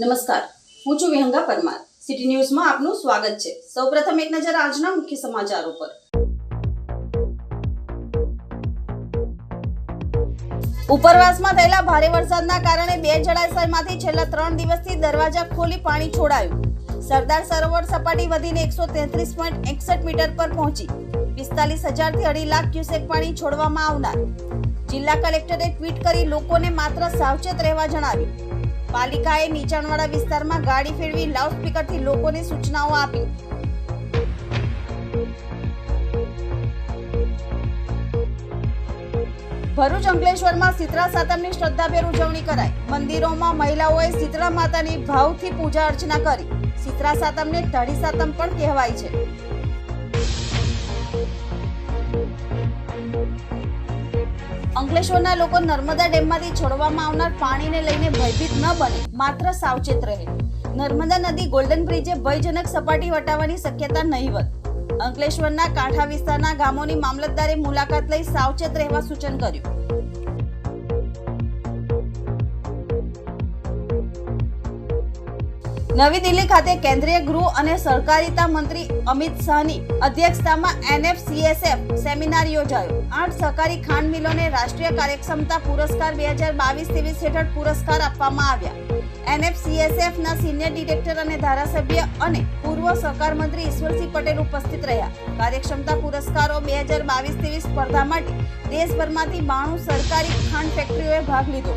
નમસ્કાર. હું છું વિહંગા પરમાર. સિટી ન્યૂઝમાં આપનું સ્વાગત છે. સૌપ્રથમ એક નજર આજના મુખ્ય સમાચારો પર. ઉપરવાસમાં થયેલા ભારે વરસાદના કારણે બે જળાશયમાંથી છેલ્લા ત્રણ દિવસથી દરવાજા ખોલી પાણી છોડાયું. સરદાર સરોવર સપાટી વધીને એકસો તેત્રીસ પોઈન્ટ એકસઠ મીટર પર પહોંચી. પિસ્તાલીસ હજારથી અઢી લાખ ક્યુસેક પાણી છોડવામાં આવનાર. જિલ્લા કલેક્ટરે ટ્વીટ કરી લોકોને માત્ર સાવચેત રહેવા જણાવ્યું. પાલિકાએ નીચાણવાળા વિસ્તારમાં ગાડી ફેરવી લાઉડસ્પીકરથી લોકોને સૂચનાઓ આપી. ભરૂચ અંકલેશ્વરમાં શીતળા સાતમની શ્રદ્ધાભેર ઉજવણી કરાઈ. મંદિરોમાં મહિલાઓએ શીતળા માતાની ભાવથી પૂજા અર્ચના કરી. શીતળા સાતમને ઢળી સાતમ પણ કહેવાય છે. અંકલેશ્વરના લોકો નર્મદા ડેમમાંથી છોડવામાં આવનાર પાણીને લઈને ભયભીત ન બને, માત્ર સાવચેત રહે. નર્મદા નદી ગોલ્ડન બ્રિજે ભયજનક સપાટી વટાવવાની શક્યતા નહીવત અંકલેશ્વરના કાંઠા વિસ્તારના ગામોની મામલતદારે મુલાકાત લઈ સાવચેત રહેવા સૂચન કર્યું. નવી દિલ્હી ખાતે કેન્દ્રીય ગૃહ અને સહકારિતા મંત્રી અમિત શાહની અધ્યક્ષતામાં એનએફસીએસએફ સેમિનાર યોજાયો. આઠ સહકારી ખાંડ મિલોને રાષ્ટ્રીય કાર્યક્ષમતા પુરસ્કાર બે હજાર બાવીસ ત્રેવીસ હેઠળ પુરસ્કાર આપવામાં આવ્યા. એનએફસીએસએફના સિનિયર ડિરેક્ટર અને ધારાસભ્ય અને પૂર્વ સહકાર મંત્રી ઈશ્વરસિંહ પટેલ ઉપસ્થિત રહ્યા. કાર્યક્ષમતા પુરસ્કારો બે હજાર બાવીસ ત્રેવીસ સ્પર્ધા માટે દેશભરમાંથી બાણું સરકારી ખાંડ ફેક્ટરીઓએ ભાગ લીધો.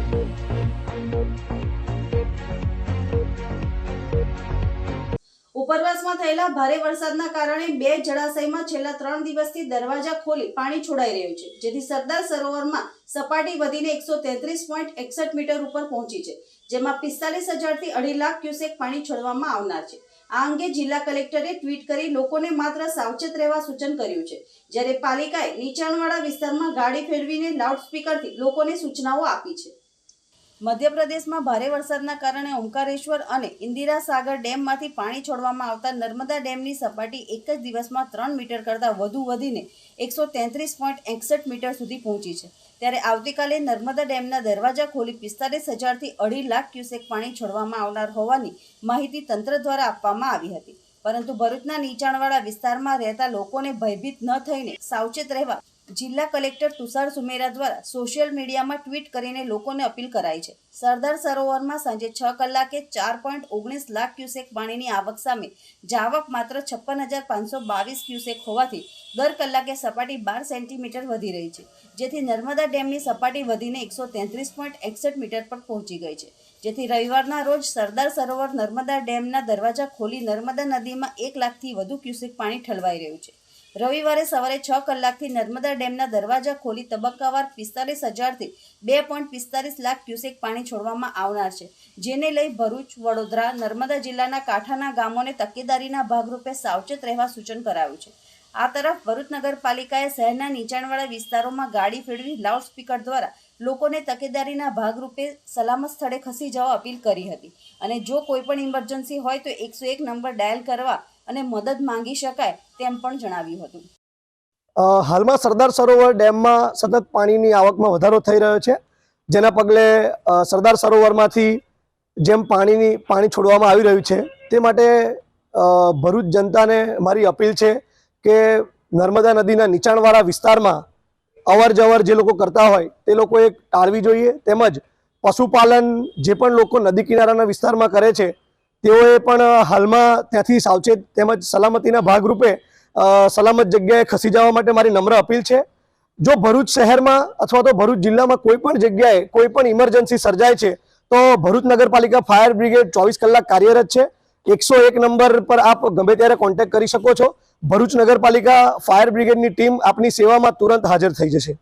ઉપરવાસમાં થયેલા ભારે વરસાદના કારણે બે જળાશયમાં છેલ્લા ત્રણ દિવસથી દરવાજા ખોલી પાણી છોડાઈ રહ્યું છે, જેથી સરદાર સરોવરમાં સપાટી વધીને એકસો તેત્રીસ પોઈન્ટ એકસઠ મીટર ઉપર પહોંચી છે, જેમાં પિસ્તાલીસ હજારથી અઢી લાખ ક્યુસેક પાણી છોડવામાં આવનાર છે. આ અંગે જિલ્લા કલેક્ટરે ટ્વીટ કરી લોકોને માત્ર સાવચેત રહેવા સૂચન કર્યું છે. જ્યારે પાલિકાએ નીચાણવાળા વિસ્તારમાં ગાડી ફેરવીને લાઉડસ્પીકરથી લોકોને સૂચનાઓ આપી છે. મધ્યપ્રદેશમાં ભારે વરસાદના કારણે ઓમકારેશ્વર અને ઇન્દિરા સાગર ડેમમાંથી પાણી છોડવામાં આવતા નર્મદા ડેમની સપાટી એક જ દિવસમાં ત્રણ મીટર કરતાં વધુ વધીને એકસો તેત્રીસ પોઈન્ટ એકસઠ મીટર સુધી પહોંચી છે. ત્યારે આવતીકાલે નર્મદા ડેમના દરવાજા ખોલી પિસ્તાલીસ હજારથી અઢી લાખ ક્યુસેક પાણી છોડવામાં આવનાર હોવાની માહિતી તંત્ર દ્વારા આપવામાં આવી હતી. પરંતુ ભરૂચના નીચાણવાળા વિસ્તારમાં રહેતા લોકોને ભયભીત ન થઈને સાવચેત રહેવા જિલ્લા કલેક્ટર તુષાર સુમેરા દ્વારા સોશિયલ મીડિયામાં ટ્વીટ કરીને લોકોને અપીલ કરાઈ છે. સરદાર સરોવરમાં સાંજે છ કલાકે ચાર પોઈન્ટ ઓગણીસ લાખ ક્યુસેક પાણીની આવક સામે જાવક માત્ર છપ્પન હજાર પાંચસો બાવીસ ક્યુસેક હોવાથી દર કલાકે સપાટી બાર સેન્ટીમીટર વધી રહી છે. જેથી નર્મદા ડેમની સપાટી વધીને એકસો તેત્રીસ પોઈન્ટ એકસઠ મીટર પર પહોંચી ગઈ છે. જેથી રવિવારના રોજ સરદાર સરોવર નર્મદા ડેમના દરવાજા ખોલી નર્મદા નદીમાં એક લાખથી વધુ ક્યુસેક પાણી ઠલવાઈ રહ્યું છે. રવિવારે સવારે છ કલાકથી નર્મદા ડેમના દરવાજા ખોલી તબક્કાવાર પિસ્તાલીસ હજારથી બે પોઈન્ટ પિસ્તાલીસ લાખ ક્યુસેક પાણી છોડવામાં આવનાર છે, જેને લઈ ભરૂચ, વડોદરા, નર્મદા જિલ્લાના કાંઠાના ગામોને તકેદારીના ભાગરૂપે સાવચેત રહેવા સૂચન કરાયું છે. આ તરફ ભરૂચ નગરપાલિકાએ શહેરના નીચાણવાળા વિસ્તારોમાં ગાડી ફેરવી લાઉડસ્પીકર દ્વારા લોકોને તકેદારીના ભાગરૂપે સલામત સ્થળે ખસી જવા અપીલ કરી હતી. અને જો કોઈ પણ ઇમરજન્સી હોય તો એકસો એક નંબર ડાયલ કરવા અને મદદ માંગી શકાય તેમ પણ જણાવ્યું હતું. હાલમાં સરદાર સરોવર ડેમમાં સતત પાણીની આવકમાં વધારો થઈ રહ્યો છે. જેના પગલે સરદાર સરોવરમાંથી જેમ પાણીની, પાણી છોડવામાં આવી રહ્યું છે, તે માટે ભરૂચ જનતાને મારી અપીલ છે કે નર્મદા નદીના નીચાણવાળા વિસ્તારમાં અવર જવર જે લોકો કરતા હોય, તે લોકોએ ટાળવી જોઈએ. તેમજ પશુપાલન જે પણ લોકો નદી કિનારાના વિસ્તારમાં કરે છે તેઓએ પણ હાલમાં ત્યાંથી સાવચેત તેમજ સલામતીના ભાગરૂપે સલામત જગ્યાએ ખસી જવા માટે મારી નમ્ર અપીલ છે. જો ભરૂચ શહેરમાં અથવા તો ભરૂચ જિલ્લામાં કોઈ પણ જગ્યાએ કોઈ પણ ઇમરજન્સી સર્જાય છે, તો ભરૂચ નગરપાલિકા ફાયર બ્રિગેડ ચોવીસ કલાક કાર્યરત છે. એકસો એક નંબર પર આપ ગમે ત્યારે કોન્ટેક્ટ કરી શકો છો. ભરૂચ નગરપાલિકા ફાયર બ્રિગેડની ટીમ આપની સેવામાં તુરંત હાજર થઈ જશે.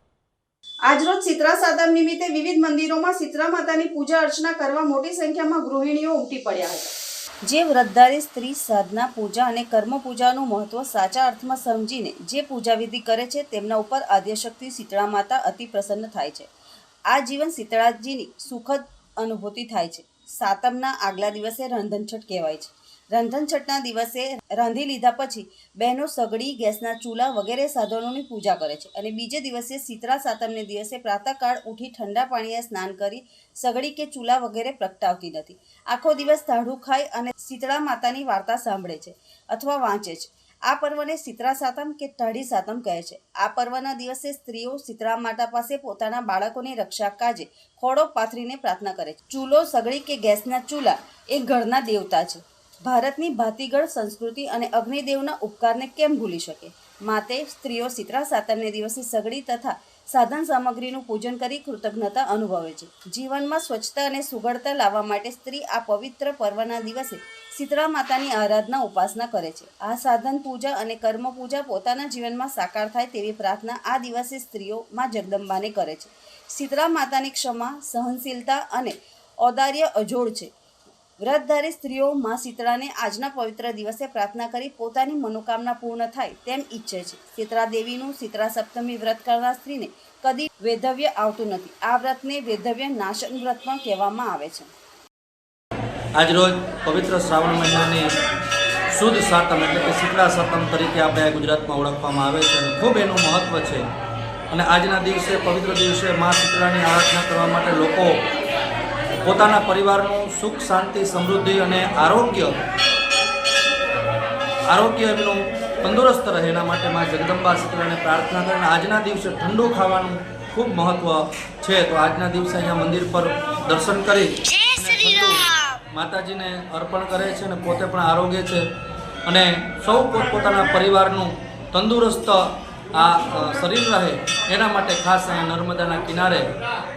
આજરોજ શીતળા સાતમ નિમિત્તે વિવિધ મંદિરોમાં સિત્રા માતાની પૂજા અર્ચના કરવા મોટી સંખ્યામાં ગૃહિણીઓ ઉમટી પડ્યા હતા. જે વ્રતધારી સ્ત્રી સાધના, પૂજા અને કર્મ પૂજાનું મહત્વ સાચા અર્થમાં સમજીને જે પૂજા વિધિ કરે છે, તેમના ઉપર આદ્યશક્તિ શીતળા માતા અતિ પ્રસન્ન થાય છે. આ જીવન શીતળાજીની સુખદ અનુભૂતિ થાય છે. સાતમના આગલા દિવસે રંધનછટ કહેવાય છે. રંધનછટના દિવસે રાંધી લીધા પછી બહેનો સગડી, ગેસના ચૂલા વગેરે સાધનોની પૂજા કરે છે. અને બીજે દિવસે શીતળા સાતમને દિવસે પ્રાતઃકાળ ઉઠી ઠંડા પાણીએ સ્નાન કરી સગડી કે ચૂલા વગેરે પ્રગટાવતી નથી. આખો દિવસ ધાડું ખાઈ અને શીતળા માતાની વાર્તા સાંભળે છે અથવા વાંચે છે. આ પર્વને શીતળા સાતમ કે ટાઢી સાતમ કહે છે. આ પર્વના દિવસે સ્ત્રીઓ શીતળા માતા પાસે પોતાના બાળકોની રક્ષા કાજે ખોડો પાથરીને પ્રાર્થના કરે છે. ચૂલો, સગડી કે ગેસના ચૂલા એ ઘરના દેવતા છે. ભારતની ભાતીગળ સંસ્કૃતિ અને અગ્નિદેવના ઉપકારને કેમ ભૂલી શકે? માટે સ્ત્રીઓ સિત્રા સાતમને દિવસે સગડી તથા સાધન સામગ્રીનું પૂજન કરી કૃતજ્ઞતા અનુભવે છે. જીવનમાં સ્વચ્છતા અને સુઘડતા લાવવા માટે સ્ત્રી આ પવિત્ર પર્વના દિવસે શીતળા માતાની આરાધના, ઉપાસના કરે છે. આ સાધન પૂજા અને કર્મ પૂજા પોતાના જીવનમાં સાકાર થાય તેવી પ્રાર્થના આ દિવસે સ્ત્રીઓ માં જગદંબાને કરે છે. શીતળા માતાની ક્ષમા, સહનશીલતા અને ઔદાર્ય અજોડ છે. વ્રતધારી સ્ત્રીઓ માં શીતળાને આજના પવિત્ર દિવસે પ્રાર્થના કરી પોતાની મનોકામના પૂર્ણ થાય તેમ ઈચ્છે છે. શીતળા દેવીનું શીતળા સપ્તમી વ્રત કરનાર સ્ત્રીને કદી વેધવ્ય આવતું નથી. આ વ્રતને વેધવ્ય નાશન વ્રત પણ કહેવામાં આવે છે. આજરોજ પવિત્ર શ્રાવણ મહિનાની શુદ્ધ સાતમ એટલે કે શીતળા સાતમ તરીકે આપણે ગુજરાતમાં ઓળખવામાં આવે છે અને ખૂબ એનું મહત્ત્વ છે. અને આજના દિવસે, પવિત્ર દિવસે મા શીતળાની આરાધના કરવા માટે લોકો પોતાના પરિવારનું સુખ શાંતિ સમૃદ્ધિ અને આરોગ્ય આરોગ્ય એમનું તંદુરસ્ત રહે એના માટે મા જગદંબા શીતળાને પ્રાર્થના કરીને આજના દિવસે ઠંડુ ખાવાનું ખૂબ મહત્ત્વ છે. તો આજના દિવસે અહીંયા મંદિર પર દર્શન કરી માતાજીને અર્પણ કરે છે અને પોતે પણ આરોગ્ય છે. અને સૌ પોતપોતાના પરિવારનું તંદુરસ્ત આ શરીર રહે એના માટે ખાસ અહીંયા નર્મદાના કિનારે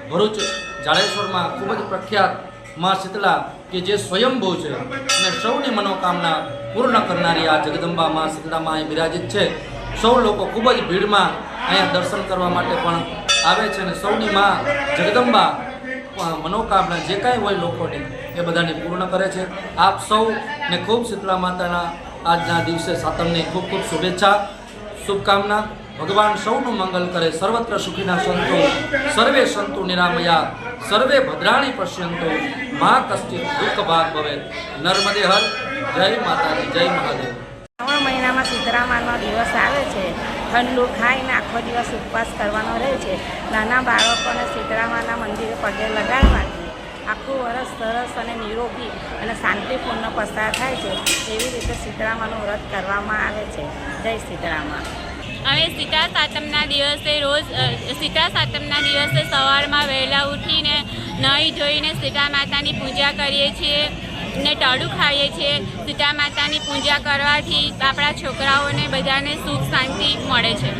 ભરૂચ જાડેશ્વરમાં ખૂબ જ પ્રખ્યાતમાં શીતલા કે જે સ્વયંભૂ છે અને સૌની મનોકામના પૂર્ણ કરનારી આ જગદંબા મા શીતળામાં અહીં બિરાજિત છે. સૌ લોકો ખૂબ જ ભીડમાં અહીંયા દર્શન કરવા માટે પણ આવે છે અને સૌની માં જગદંબા મનોકામના જે કાંઈ હોય લોકોની એ બધાને પૂર્ણ કરે છે. આપ સૌને ખૂબ શીતળા માતાના આજના દિવસે સાતમની ખૂબ ખૂબ શુભેચ્છા, શુભકામના. ભગવાન સૌનું મંગલ કરે, સર્વત્ર સુખીના સંતો, સર્વે સંતો નિરામયા, સર્વે ભદ્રાણી પશ્યંતો, મા કશ્ચિત દુઃખ ભાગ ભવે. નર્મદે હર, જય માતાજી, જય મહાદેવ. શ્રાવણ મહિનામાં સીતરામાનો દિવસ આવે છે. ઠંડુ ખાઈને આખો દિવસ ઉપવાસ કરવાનો રહે છે. નાના બાળકોને સીતરામાના મંદિરે પગે લગાડવાથી આખું વરસ સરસ અને નિરોગી અને શાંતિપૂર્ણ પસાર થાય છે. એવી રીતે સીતરામાનું વ્રત કરવામાં આવે છે. જય સીતરામા. અમે સીતા સાતમના દિવસે રોજ સીતા સાતમના દિવસે સવારમાં વહેલા ઉઠીને નહીં જોઈને સીતા માતાની પૂજા કરીએ છીએ ને ટળું ખાઈએ છીએ. સીતા માતાની પૂજા કરવાથી આપણા છોકરાઓને બધાને સુખ શાંતિ મળે છે.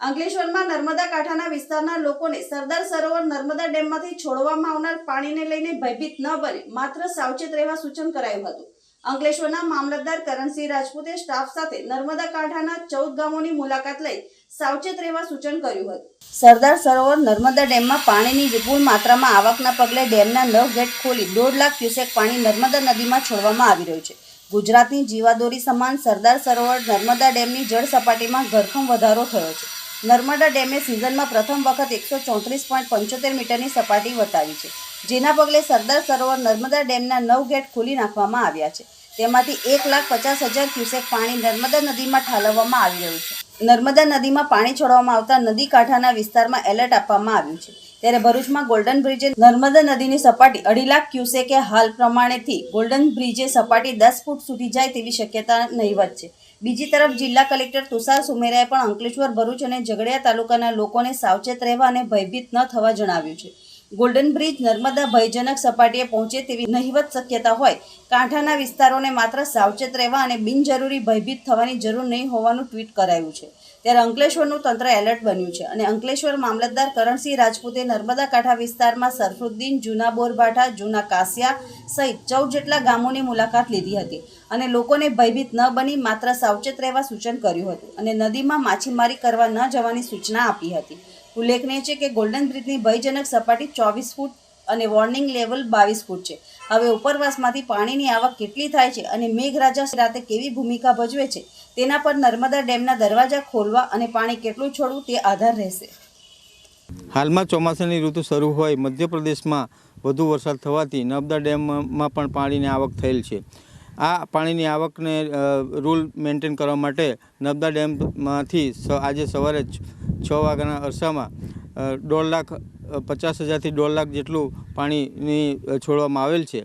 અંકલેશ્વરમાં નર્મદા કાંઠાના વિસ્તારના લોકોને સરદાર સરોવર નર્મદા ડેમમાંથી છોડવામાં આવનાર પાણીને લઈને ભયભીત ન બને, માત્ર સાવચેત રહેવા સૂચન કરાયું હતું. અંકલેશ્વરના મામલતદાર કરણસિંહ રાજપૂતે સ્ટાફ સાથે નર્મદા કાંઠાના ચૌદ ગામોની મુલાકાત લઈ સાવચેત રહેવા સૂચન કર્યું હતું. સરદાર સરોવર નર્મદા ડેમમાં પાણીની વિપુલ માત્રામાં આવકના પગલે ડેમના નવ ગેટ ખોલી દોઢ લાખ ક્યુસેક પાણી નર્મદા નદીમાં છોડવામાં આવી રહ્યું છે. ગુજરાતની જીવાદોરી સમાન સરદાર સરોવર નર્મદા ડેમની જળ સપાટીમાં ઘરખમ વધારો થયો છે. નર્મદા ડેમે સિઝનમાં પ્રથમ વખત એકસો ચોત્રીસ પોઈન્ટ પંચોતેર મીટરની સપાટી વટાવી છે. જેના પગલે સરદાર સરોવર નર્મદા ડેમના નવ ગેટ ખોલી નાખવામાં આવ્યા છે. તેમાંથી એક લાખ પચાસ હજાર ક્યુસેક પાણી નર્મદા નદીમાં ઠાલવવામાં આવી રહ્યું છે. નર્મદા નદીમાં પાણી છોડવામાં આવતા નદી કાંઠાના વિસ્તારમાં એલર્ટ આપવામાં આવ્યું છે. ત્યારે ભરૂચમાં ગોલ્ડન બ્રિજે નર્મદા નદીની સપાટી અઢી લાખ ક્યુસેકે હાલ પ્રમાણેથી ગોલ્ડન બ્રિજે સપાટી દસ ફૂટ સુધી જાય તેવી શક્યતા નહીવત છે. બીજી તરફ જિલ્લા કલેક્ટર તુષાર સુમેરાએ પણ અંકલેશ્વર, ભરૂચ અને ઝઘડિયા તાલુકાના લોકોને સાવચેત રહેવા અને ભયભીત ન થવા જણાવ્યું છે. ગોલ્ડન બ્રિજ નર્મદા ભયજનક સપાટીએ પહોંચે તેવી નહિવત શક્યતા હોય. કાંઠાના વિસ્તારોને માત્ર સાવચેત રહેવા અને બિનજરૂરી ભયભીત થવાની જરૂર નહીં હોવાનું ટ્વીટ કરાયું છે. ત્યારે અંકલેશ્વરનું તંત્ર એલર્ટ બન્યું છે અને અંકલેશ્વર મામલતદાર કરણસિંહ રાજપૂતે નર્મદા કાંઠા વિસ્તારમાં સરફુદ્દીન, જૂના બોરભાઠા, જૂના કાસિયા સહિત ચૌદ જેટલા ગામોની મુલાકાત લીધી હતી અને લોકોને ભયભીત ન બની માત્ર સાવચેત રહેવા સૂચન કર્યું હતું અને નદીમાં માછીમારી કરવા ન જવાની સૂચના આપી હતી. ઉલ્લેખનીય છે કે ગોલ્ડન બ્રિજની ભયજનક સપાટી ચોવીસ ફૂટ અને વોર્નિંગ લેવલ બાવીસ ફૂટ છે. હવે ઉપરવાસમાંથી પાણીની આવક કેટલી થાય છે અને મેઘરાજા રાતે કેવી ભૂમિકા ભજવે છે, તેના પર નર્મદા ડેમના દરવાજા ખોલવા અને પાણી કેટલું છોડવું તે આધાર રહેશે. હાલમાં ચોમાસાની ઋતુ શરૂ હોય, મધ્યપ્રદેશમાં વધુ વરસાદ થવાથી નર્મદા ડેમમાં પણ પાણીની આવક થયેલ છે. આ પાણીની આવકને રૂલ મેન્ટેન કરવા માટે નર્મદા ડેમમાંથી આજે સવારે છ છ વાગ્યાના અરસામાં દોઢ લાખ પચાસ હજારથી દોઢ લાખ જેટલું પાણીની છોડવામાં આવેલ છે.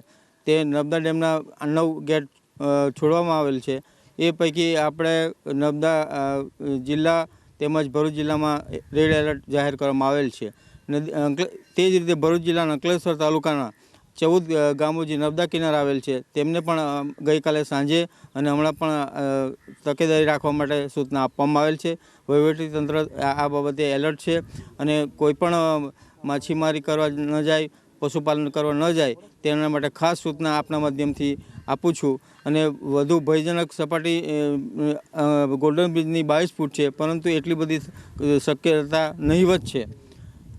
તે નર્મદા ડેમના નવ ગેટ છોડવામાં આવેલ છે. એ પૈકી આપણે નર્મદા જિલ્લા તેમજ ભરૂચ જિલ્લામાં રેડ એલર્ટ જાહેર કરવામાં આવેલ છે. તે જ રીતે ભરૂચ જિલ્લાના અંકલેશ્વર તાલુકાના ચૌદ ગામો જે નર્મદા કિનારે આવેલ છે. તેમને પણ ગઈકાલે સાંજે અને હમણાં પણ તકેદારી રાખવા માટે સૂચના આપવામાં આવેલ છે. વહીવટીતંત્ર આ બાબતે એલર્ટ છે અને કોઈ પણ માછીમારી કરવા ન જાય, પશુપાલન કરવા ન જાય, તેના માટે ખાસ સૂચના આપના માધ્યમથી આપું છું. અને વધુ ભયજનક સપાટી ગોલ્ડન બ્રિજની બાવીસ ફૂટ છે, પરંતુ એટલી બધી શક્યતા નહીવત છે.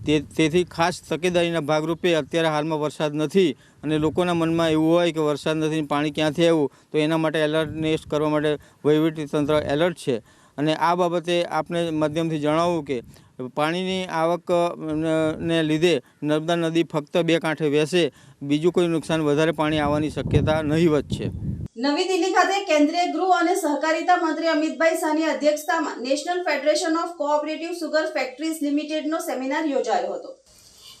તે તેથી ખાસ તકેદારીના ભાગરૂપે અત્યારે હાલમાં વરસાદ નથી અને લોકોના મનમાં એવું હોય કે વરસાદ નથી પાણી ક્યાંથી આવ્યું તો એના માટે એલર્ટનેસ કરવા માટે વહીવટી તંત્ર એલર્ટ છે. અને આ બાબતે આપને માધ્યમથી જણાવવું કે પાણીની આવક ને લીધે નર્મદા નદી ફક્ત બે કાંઠે વહેશે. બીજું કોઈ નુકસાન વધારે પાણી આવવાની શક્યતા નહીવત છે. નવી દિલ્હી ખાતે કેન્દ્રીય ગૃહ અને સહકારિતા મંત્રી અમિતભાઈ શાહની અધ્યક્ષતામાં national federation of cooperative sugar factories લિમિટેડનો seminar યોજાયો હતો.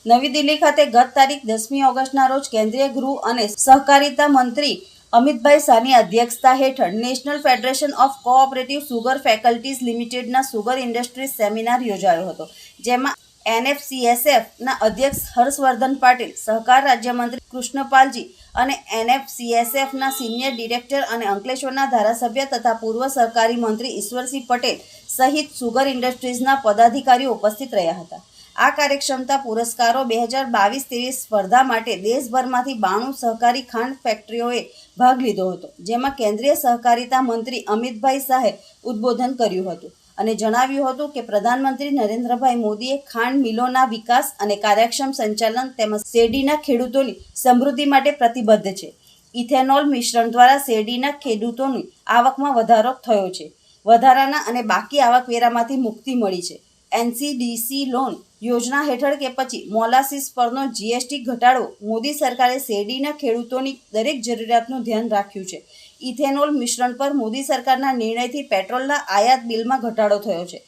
નવી દિલ્હી ખાતે ગત તારીખ દસમી ઓગસ્ટના રોજ કેન્દ્રીય ગૃહ અને સહકારિતા મંત્રી અમિતભાઈ શાહની અધ્યક્ષતા હેઠળ national federation of cooperative sugar faculties લિમિટેડના સુગર ઇન્ડસ્ટ્રીઝ સેમિનાર યોજાયો હતો, જેમાં એનએફસીએસએફના અધ્યક્ષ હર્ષવર્ધન પાટીલ, સહકાર રાજ્યમંત્રી કૃષ્ણપાલજી અને એનએફસીએસએફના સિનિયર ડિરેક્ટર અને અંકલેશ્વરના ધારાસભ્ય તથા પૂર્વ સહકારી મંત્રી ઈશ્વરસિંહ પટેલ સહિત સુગર ઇન્ડસ્ટ્રીઝના પદાધિકારીઓ ઉપસ્થિત રહ્યા હતા. આ કાર્યક્ષમતા પુરસ્કારો બે હજાર બાવીસ ત્રેવીસ સ્પર્ધા માટે દેશભરમાંથી બાણું સહકારી ખાંડ ફેક્ટરીઓએ ભાગ લીધો હતો, જેમાં કેન્દ્રીય સહકારિતા મંત્રી અમિતભાઈ શાહે ઉદ્બોધન કર્યું હતું અને જણાવ્યું હતું કે પ્રધાનમંત્રી નરેન્દ્રભાઈ મોદીએ ખાંડ મિલોના વિકાસ અને કાર્યક્ષમ સંચાલન તેમજ શેરડીના ખેડૂતોની સમૃદ્ધિ માટે પ્રતિબદ્ધ છે. ઇથેનોલ મિશ્રણ દ્વારા શેરડીના ખેડૂતોની આવકમાં વધારો થયો છે. વધારાના અને બાકી આવકવેરામાંથી મુક્તિ મળી છે. એનસીડીસી લોન યોજના હેઠળ કે પછી મોલાસીસ પરનો જીએસટી ઘટાડો મોદી સરકારે શેરડીના ખેડૂતોની દરેક જરૂરિયાતનું ધ્યાન રાખ્યું છે. ઇથેનોલ મિશ્રણ પર મોદી સરકારના નિર્ણયથી પેટ્રોલના આયાત બિલમાં ઘટાડો થયો છે.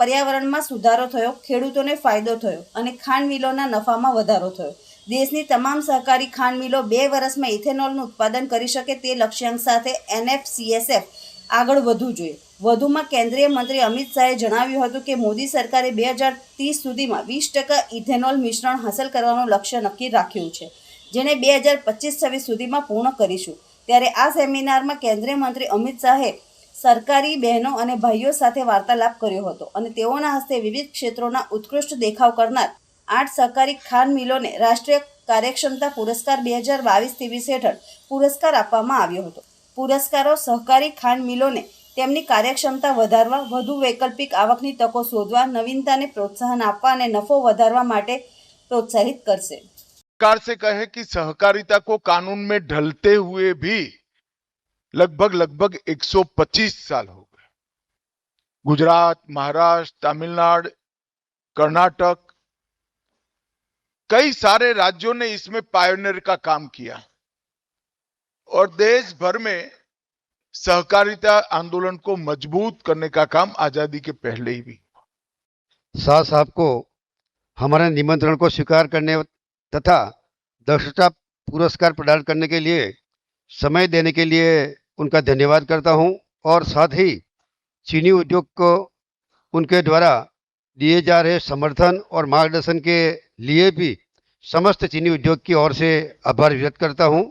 પર્યાવરણમાં સુધારો થયો, ખેડૂતોને ફાયદો થયો અને ખાંડ મિલોના નફામાં વધારો થયો. દેશની તમામ સહકારી ખાંડ મિલો બે વર્ષમાં ઇથેનોલનું ઉત્પાદન કરી શકે તે લક્ષ્યાંક સાથે એનએફસીએસએફ આગળ વધવું જોઈએ. વધુમાં કેન્દ્રીય મંત્રી અમિત શાહે જણાવ્યું હતું કે, મોદી સરકારે બે હજાર ત્રીસ સુધીમાં વીસ ટકા ઇથેનોલ મિશ્રણ હાંસલ કરવાનું લક્ષ્ય નક્કી રાખ્યું છે, જેને બે હજાર પચીસ છવ્વીસ સુધીમાં પૂર્ણ કરીશું. ત્યારે આ સેમિનારમાં કેન્દ્રીય મંત્રી અમિત શાહે સરકારી બહેનો અને ભાઈઓ સાથે વાર્તાલાપ કર્યો હતો અને તેઓના હસ્તે વિવિધ ક્ષેત્રોના ઉત્કૃષ્ટ દેખાવ કરનાર આઠ સહકારી ખાંડ મિલોને રાષ્ટ્રીય કાર્યક્ષમતા પુરસ્કાર બે હજાર બાવીસ ત્રેવીસ હેઠળ પુરસ્કાર આપવામાં આવ્યો હતો. પુરસ્કારો સહકારી ખાંડ મિલોને તેમની કાર્યક્ષમતા વધારવા વધુ વૈકલ્પિક આવકની તકો શોધવા નવીનતાને પ્રોત્સાહન આપવા અને નફો વધારવા માટે પ્રોત્સાહિત કરશે सरकार से कहे कि सहकारिता को कानून में ढलते हुए भी लगभग लगभग 125 साल हो गए गुजरात महाराष्ट्र तमिलनाडु कर्नाटक कई सारे राज्यों ने इसमें पायोनियर का काम किया और देश भर में सहकारिता आंदोलन को मज़बूत करने का काम आज़ादी के पहले ही भी शाह साहब को हमारे निमंत्रण को स्वीकार करने तथा दक्षता पुरस्कार प्रदान करने के लिए, समय देने के लिए उनका धन्यवाद करता हूँ और साथ ही चीनी उद्योग को उनके द्वारा दिए जा रहे समर्थन और मार्गदर्शन के लिए भी समस्त चीनी उद्योग की ओर से आभार व्यक्त करता हूँ।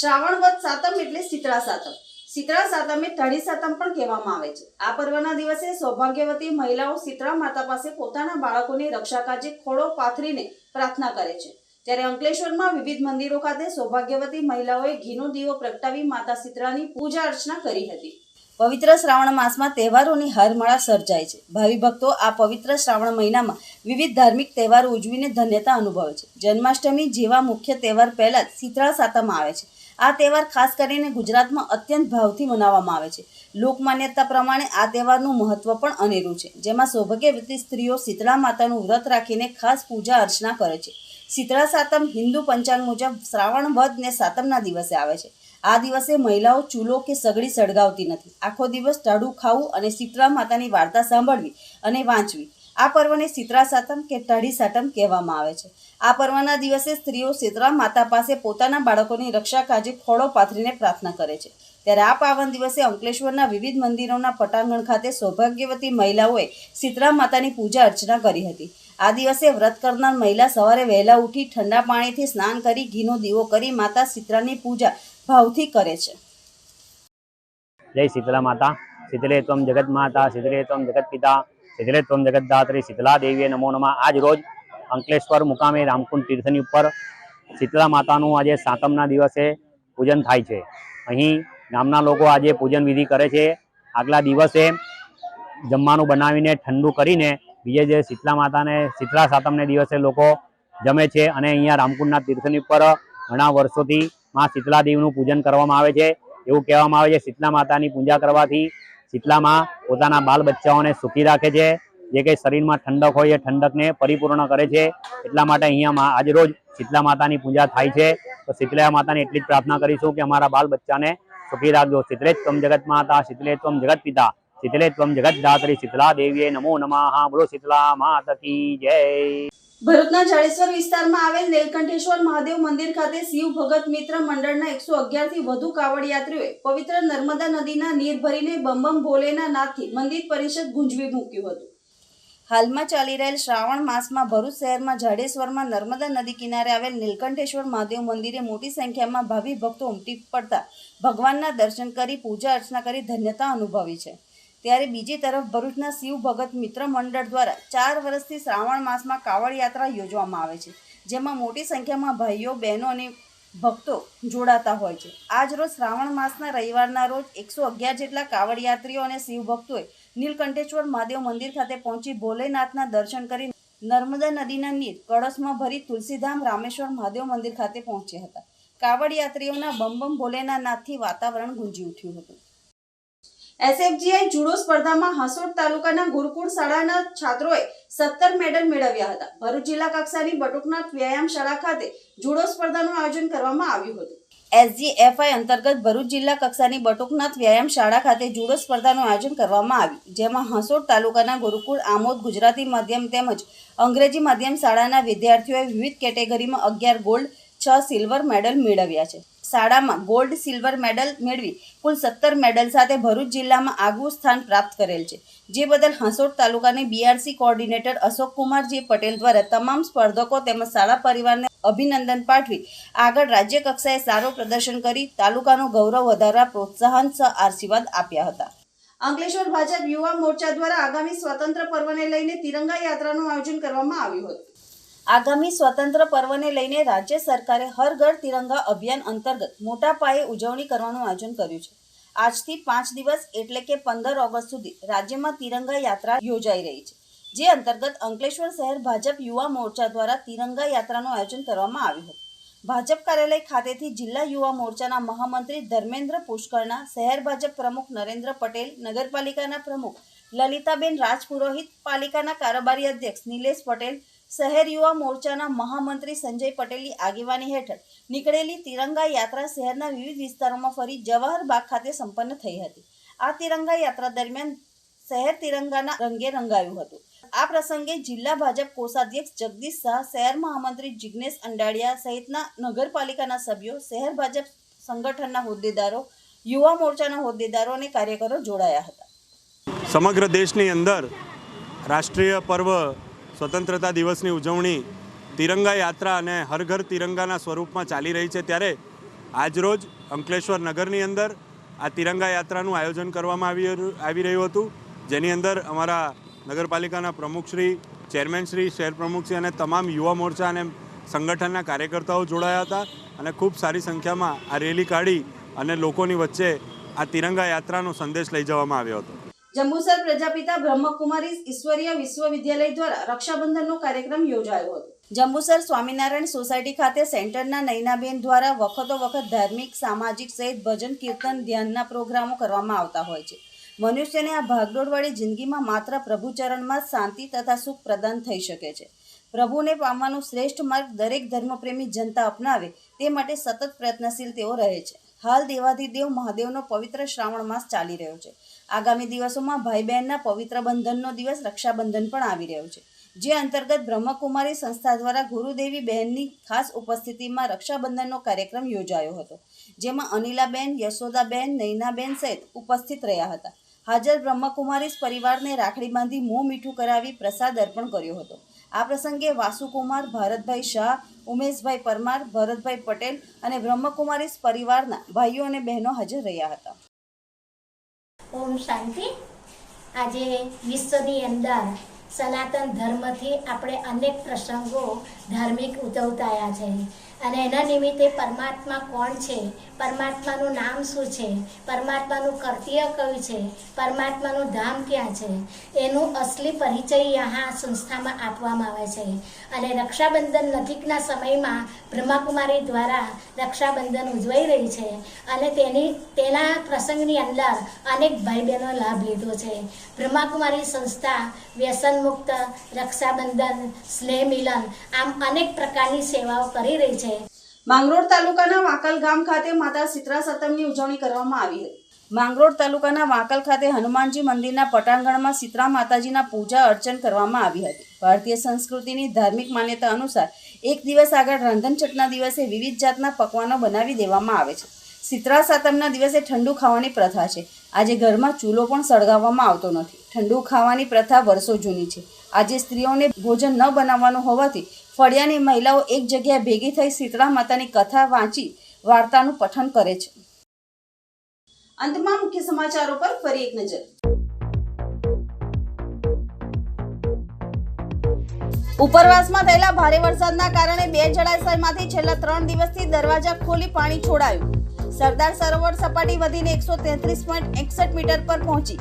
શ્રાવણ વધ સાતમ એટલે શીતળા સાતમ. શીતળા સાતમે તળી સાતમ પણ કહેવામાં આવે છે. આ પર્વના દિવસે સૌભાગ્યવતી મહિલાઓ શીતળા માતા પાસે પોતાના બાળકોની રક્ષા કાજે ખોળો પાથરીને પ્રાર્થના કરે છે. ત્યારે અંકલેશ્વરમાં વિવિધ મંદિરો ખાતે સૌભાગ્યવતી મહિલાઓએ ઘીનો દીવો પ્રગટાવી માતા શીતળાની પૂજા અર્ચના કરી હતી. પવિત્ર શ્રાવણ માસમાં તહેવારોની હરમાળા સર્જાય છે. ભાવિ ભક્તો આ પવિત્ર શ્રાવણ મહિનામાં વિવિધ ધાર્મિક તહેવારો ઉજવીને ધન્યતા અનુભવે છે. જન્માષ્ટમી જેવા મુખ્ય તહેવાર પહેલા જ શીતળા સાતમ આવે છે. આ તહેવાર ખાસ કરીને ગુજરાતમાં અત્યંત ભાવથી મનાવવામાં આવે છે. લોકમાન્યતા પ્રમાણે આ તહેવારનું મહત્વ પણ અનેરું છે, જેમાં સૌભાગ્યવતી સ્ત્રીઓ શીતળા માતાનું વ્રત રાખીને ખાસ પૂજા અર્ચના કરે છે. શીતળા સાતમ હિન્દુ પંચાંગ મુજબ શ્રાવણ વધ ને સાતમના દિવસે આવે છે. આ દિવસે મહિલાઓ ચૂલો કે સગડી સળગાવતી નથી. આખો દિવસ ટાળું ખાવું અને શીતળા માતાની વાર્તા સાંભળવી અને વાંચવી. આ પર્વને શીતળા સાતમ કે ટાઢી સાતમ કહેવામાં આવે છે. આ પર્વના દિવસે સ્ત્રીઓ શીતળા માતા પાસે પોતાના બાળકોની રક્ષા કાજે ખોળો પાથરીને પ્રાર્થના કરે છે. ત્યારે આ પાવન દિવસે અંકલેશ્વરના વિવિધ મંદિરોના પટાંગણ ખાતે સૌભાગ્યવતી મહિલાઓએ શીતળા માતાની પૂજા અર્ચના કરી હતી. આ દિવસે વ્રત કરનાર મહિલા સવારે વહેલા ઉઠી ઠંડા પાણીથી સ્નાન કરી ઘીનો દીવો કરી માતા શીતળાની પૂજા ભાવથી કરે છે. જય સીતરા માતા. શીતલે ત્વમ જગત માતા શીતલે ત્વમ જગત પિતા. ત્વમ જગતદાત્રી શીતલા દેવીએ નમો નમા. આજ રોજ અંકલેશ્વર મુકામે રામકુંડ તીર્થની ઉપર શીતલા માતાનું આજે સાતમના દિવસે પૂજન થાય છે. અહીં ગામના લોકો આજે પૂજન વિધિ કરે છે. આગલા દિવસે જમવાનું બનાવીને, ઠંડુ કરીને બીજે જે શીતલા માતાને શીતલા સાતમને દિવસે લોકો જમે છે અને અહીંયા રામકુંડના તીર્થની ઉપર ઘણા વર્ષોથી માં શીતલા દેવીનું પૂજન કરવામાં આવે છે. એવું કહેવામાં આવે છે શીતલા માતાની પૂજા કરવાથી શીતલામાં પોતાના બાલ બચ્ચાઓને સુખી રાખે છે. જે કંઈ શરીરમાં ઠંડક હોય એ ઠંડકને પરિપૂર્ણ કરે છે. એટલા માટે અહીંયા આજરોજ શીતલા માતાની પૂજા થાય છે. તો શીતલા માતાની એટલી જ પ્રાર્થના કરીશું કે અમારા બાલ બચ્ચાને સુખી રાખજો. શીતલે ત્વમ જગત માતા શીતલે ત્વમ જગત પિતા શીતલે ત્વમ જગત દાત્રી, શીતલા દેવીએ નમો નમઃ. બોલો શીતલા માતા કી જય. ભરૂચના જાડેશ્વર વિસ્તારમાં આવેલ નીલકંઠેશ્વર મહાદેવ મંદિર ખાતે શિવ ભગત મિત્ર મંડળના એકસો અગિયારથી વધુ કાવડ યાત્રીઓએ પવિત્ર નર્મદા નદીના નીર ભરીને બમ ભોલેના નાથથી મંદિર પરિષદ ગુંજવી મૂક્યું હતું. હાલમાં ચાલી રહેલ શ્રાવણ માસમાં ભરૂચ શહેરમાં જાડેશ્વરમાં નર્મદા નદી કિનારે આવેલ નીલકંઠેશ્વર મહાદેવ મંદિરે મોટી સંખ્યામાં ભાવિ ભક્તો ઉમટી પડતા ભગવાનના દર્શન કરી પૂજા અર્ચના કરી ધન્યતા અનુભવી છે. ત્યારે બીજી તરફ ભરૂચના શિવ ભગત મિત્ર મંડળ દ્વારા ચાર વર્ષથી શ્રાવણ માસમાં કાવડ યાત્રા યોજવામાં આવે છે, જેમાં મોટી સંખ્યામાં ભાઈઓ, બહેનો અને ભક્તો જોડાતા હોય છે. આજ રોજ શ્રાવણ માસના રવિવારના રોજ એકસો અગિયાર જેટલા કાવડ યાત્રીઓ અને શિવ ભક્તોએ નીલકંઠેશ્વર મહાદેવ મંદિર ખાતે પહોંચી ભોલેનાથના દર્શન કરી નર્મદા નદીના નીર કળશમાં ભરી તુલસીધામ રામેશ્વર મહાદેવ મંદિર ખાતે પહોંચ્યા હતા. કાવડ યાત્રીઓના બમ બમ ભોલેના નાથથી વાતાવરણ ગુંજી ઉઠ્યું હતું. એસએફજીઆઈ જુડો સ્પર્ધામાં હાસોડ તાલુકાના ગુરુકુળ શાળાના છાત્રોએ સત્તર મેડલ મેળવ્યા હતા. ભરૂચ જિલ્લા કક્ષાની બટુકનાથ વ્યાયામ શાળા ખાતે જુડો સ્પર્ધાનું આયોજન કરવામાં આવ્યું હતું. એસજીએફઆઈ અંતર્ગત ભરૂચ જિલ્લા કક્ષાની બટુકનાથ વ્યાયામ શાળા ખાતે જુડો સ્પર્ધાનું આયોજન કરવામાં આવ્યું. જેમાં હંસોડ તાલુકાના ગુરુકુળ, આમોદ, ગુજરાતી માધ્યમ તેમજ અંગ્રેજી માધ્યમ શાળાના વિદ્યાર્થીઓએ વિવિધ કેટેગરીમાં અગિયાર ગોલ્ડ, છ સિલ્વર મેડલ મેળવ્યા છે. શાળામાં ગોલ્ડ સિલ્વર મેડલ મેળવી કુલ સત્તર મેડલ સાથે ભરૂચ જિલ્લામાં આગવું સ્થાન પ્રાપ્ત કરેલ છે. જે બદલ હાંસોટ તાલુકાની બીઆરસી કોઓર્ડિનેટર અશોક કુમારજી પટેલ દ્વારા તમામ સ્પર્ધકો તેમજ શાળા પરિવારને અભિનંદન પાઠવી. આગળ રાજ્ય કક્ષાએ સારું પ્રદર્શન કરી તાલુકાનું ગૌરવ વધારવા પ્રોત્સાહન સહ આશીર્વાદ આપ્યા હતા. અંકલેશ્વર ભાજપ યુવા મોરચા દ્વારા આગામી સ્વતંત્ર પર્વને લઈને તિરંગા યાત્રાનું આયોજન કરવામાં આવ્યું હતું. આગામી સ્વતંત્ર પર્વને લઈને રાજ્ય સરકારે હર ઘર તિરંગા અભિયાન અંતર્ગત મોટા પાયે ઉજવણી કરવાનું આયોજન કર્યું છે. આજથી પાંચ દિવસ એટલે કે પંદર ઓગસ્ટ સુધી રાજ્યમાં તિરંગા યાત્રા યોજાઈ રહી છે, જે અંતર્ગત અંકલેશ્વર શહેર ભાજપ યુવા મોરચા દ્વારા તિરંગા યાત્રાનું આયોજન કરવામાં આવ્યું હતું. ભાજપ કાર્યાલય ખાતેથી જિલ્લા યુવા મોરચાના મહામંત્રી ધર્મેન્દ્ર પુષ્કરના, શહેર ભાજપ પ્રમુખ નરેન્દ્ર પટેલ, નગરપાલિકાના પ્રમુખ લલિતાબેન રાજપુરોહિત, પાલિકાના કારોબારી અધ્યક્ષ નિલેશ પટેલ શહેર યુવા મોરચાના મહામંત્રી સંજય પટેલની આગેવાની હેઠળ નીકળેલી તિરંગા યાત્રા શહેરના વિવિધ વિસ્તારોમાં ફરી જવાહર બાગ ખાતે સંપન્ન થઈ હતી. આ તિરંગા યાત્રા દરમિયાન શહેર તિરંગાના રંગે રંગાયું હતું. આ પ્રસંગે જિલ્લા ભાજપ કોષાધ્યક્ષ જગદીશ શાહ, શહેર મહામંત્રી જિગ્નેશ અંડાડિયા સહિતના નગરપાલિકાના સભ્યો, શહેર ભાજપ સંગઠનના હોદ્દેદારો, યુવા મોરચાના હોદ્દેદારો અને કાર્યકરો જોડાયા હતા. સમગ્ર દેશની અંદર રાષ્ટ્રીય પર્વ સ્વતંત્રતા દિવસની ઉજવણી તિરંગા યાત્રા અને હર ઘર તિરંગાના સ્વરૂપમાં ચાલી રહી છે. ત્યારે આજરોજ અંકલેશ્વર નગરની અંદર આ તિરંગા યાત્રાનું આયોજન કરવામાં આવી આવી રહ્યું હતું. જેની અંદર અમારા નગરપાલિકાના પ્રમુખશ્રી ચેરમેનશ્રી શહેર પ્રમુખશ્રી અને તમામ યુવા મોરચા અને સંગઠનના કાર્યકર્તાઓ જોડાયા હતા અને ખૂબ સારી સંખ્યામાં આ રેલી કાઢી અને લોકોની વચ્ચે આ તિરંગા યાત્રાનો સંદેશ લઈ જવામાં આવ્યો હતો. જંબુસર પ્રજાપિતા બ્રહ્મકુમારી ઈશ્વરીય વિશ્વવિદ્યાલય દ્વારા રક્ષાબંધનનો કાર્યક્રમ યોજાયો હતો. જંબુસર સ્વામિનારાયણ સોસાયટી ખાતે સેન્ટરના નૈનાબેન દ્વારા વખતો વખત ધાર્મિક, સામાજિક સહિત ભજન, કીર્તન, ધ્યાનના પ્રોગ્રામો કરવામાં આવતા હોય છે. મનુષ્યને આ ભાગદોડવાળી જિંદગીમાં માત્ર પ્રભુચરણમાં શાંતિ તથા સુખ પ્રદાન થઈ શકે છે. પ્રભુને પામવાનો શ્રેષ્ઠ માર્ગ દરેક ધર્મપ્રેમી જનતા અપનાવે તે માટે સતત પ્રયત્નશીલ તેઓ રહે છે. હાલ દેવાધિદેવ મહાદેવનો પવિત્ર શ્રાવણ માસ ચાલી રહ્યો છે. આગામી દિવસોમાં ભાઈ બહેનના પવિત્ર બંધનનો દિવસ રક્ષાબંધન પણ આવી રહ્યો છે, જે અંતર્ગત બ્રહ્મકુમારી સંસ્થા દ્વારા ગુરુદેવી બહેનની ખાસ ઉપસ્થિતિમાં રક્ષાબંધનનો કાર્યક્રમ યોજાયો હતો, જેમાં અનિલાબેન, યશોદાબેન, નૈનાબેન સહિત ઉપસ્થિત રહ્યા હતા. હાજર બ્રહ્મકુમારીસ પરિવારને રાખડી બાંધી મોં મીઠું કરાવી પ્રસાદ અર્પણ કર્યો હતો. આ પ્રસંગે વાસુકુમાર, ભારતભાઈ શાહ, ઉમેશભાઈ પરમાર, ભરતભાઈ પટેલ અને બ્રહ્મકુમારીસ પરિવારના ભાઈઓ અને બહેનો હાજર રહ્યા હતા. ઓમ શાંતિ. આજે વિશ્વની અંદર સનાતન ધર્મથી આપણે અનેક પ્રસંગો ધાર્મિક ઉજવતાયા છે. અને એના નિમિત્તે પરમાત્મા કોણ છે? પરમાત્માનું નામ શું છે? પરમાત્માનું કર્તવ્ય કયું છે? પરમાત્માનું ધામ ક્યાં છે? એનું અસલી પરિચય यहाँ સંસ્થામાં આપવામાં આવે છે. અને રક્ષાબંધન નજીકના સમયમાં બ્રહ્માકુમારી દ્વારા રક્ષાબંધન ઉજવાઈ રહી છે. અને તેની, તેના પ્રસંગની અંદર અનેક ભાઈ બહેનો લાભ લીધો છે. બ્રહ્માકુમારી સંસ્થા, વ્યસન મુક્ત, રક્ષાબંધન, સ્નેહ મિલન, આમ અનેક પ્રકારની સેવાઓ કરી રહી છે. માંગરોળ તાલુકાના વાકલ ગામ ખાતે માતા શીતળા સતમની ઉજવણી કરવામાં આવી હતી. માંગરોળ તાલુકાના વાંકલ ખાતે હનુમાનજી મંદિરના પટાંગણમાં શીતળા માતાજીના પૂજા અર્ચન કરવામાં આવી હતી. ભારતીય સંસ્કૃતિની ધાર્મિક માન્યતા અનુસાર એક દિવસ આગળ રાંધણછટના દિવસે વિવિધ જાતના પકવાનો બનાવી દેવામાં આવે છે. શીતળા સાતમના દિવસે ઠંડુ ખાવાની પ્રથા છે. આજે ઘરમાં ચૂલો પણ સળગાવવામાં આવતો નથી. ઠંડુ ખાવાની પ્રથા વર્ષો જૂની છે. આજે સ્ત્રીઓને ભોજન ન બનાવવાનું હોવાથી ફળિયાની મહિલાઓ એક જગ્યાએ ભેગી થઈ શીતળા માતાની કથા વાંચી વાર્તાનું પઠન કરે છે. અંતમાં મુખ્ય સમાચારો પર ફરી એક નજર. ઉપરવાસમાં થયેલા ભારે વરસાદના કારણે બે જળાશયમાંથી છેલ્લા ત્રણ દિવસથી દરવાજા ખોલી પાણી છોડાયું. સરદાર સરોવર સપાટી વધીને એકસો તેત્રીસ પોઈન્ટ એકસઠ મીટર પર પહોંચી.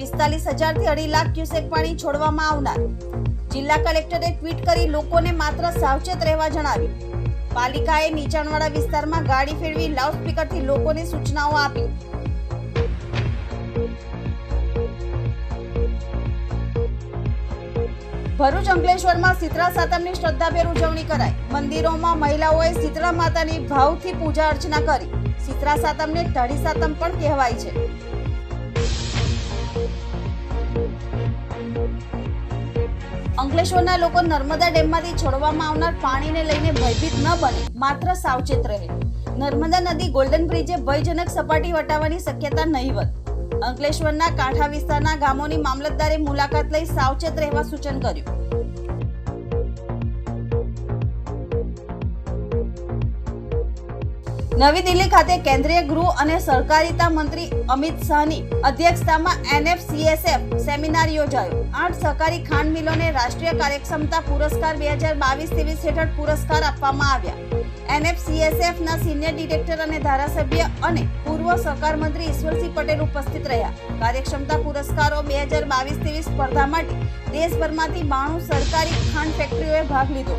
પિસ્તાલીસ હજારથી અઢી લાખ ક્યુસેક પાણી છોડવામાં આવનાર. જિલ્લા કલેક્ટરે ટ્વીટ કરી લોકોને માત્ર સાવચેત રહેવા જણાવ્યું. પાલિકાએ નીચાણવાળા વિસ્તારમાં ગાડી ફેરવી લાઉડસ્પીકરથી લોકોને સૂચનાઓ આપી. ભરૂચ અંકલેશ્વરમાં શીતળા સાતમની શ્રદ્ધાભેર ઉજવણી કરાઈ. મંદિરોમાં મહિલાઓએ શીતળા માતાની ભાવથી પૂજા અર્ચના કરી. શીતળા સાતમને ઢળી સાતમ પણ કહેવાય છે. અંકલેશ્વરના લોકો નર્મદા ડેમમાંથી છોડવામાં આવનાર પાણીને લઈને ભયભીત ન બને, માત્ર સાવચેત રહે. નર્મદા નદી ગોલ્ડન બ્રિજે ભયજનક સપાટી વટાવવાની શક્યતા નહીવત. અંકલેશ્વરના કાંઠા વિસ્તારના ગામોની મામલતદારે મુલાકાત લઈ સાવચેત રહેવા સૂચન કર્યું. નવી દિલ્હી ખાતે કેન્દ્રીય ગૃહ અને સહકારિતા મંત્રી અમિત શાહની અધ્યક્ષતામાં એનએફસીએસએફ સેમિનાર યોજાયો. આઠ સહકારી ખાંડ મિલોને રાષ્ટ્રીય કાર્યક્ષમતા પુરસ્કાર બે હજાર બાવીસ ત્રેવીસ હેઠળ પુરસ્કાર આપવામાં આવ્યા. એનએફસીએસએફના સિનિયર ડિરેક્ટર અને ધારાસભ્ય અને પૂર્વ સહકાર મંત્રી ઈશ્વરસિંહ પટેલ ઉપસ્થિત રહ્યા. કાર્યક્ષમતા પુરસ્કારો બે હજાર બાવીસ ત્રેવીસ સ્પર્ધા માટે દેશભરમાંથી બાણું સરકારી ખાંડ ફેક્ટરીઓએ ભાગ લીધો.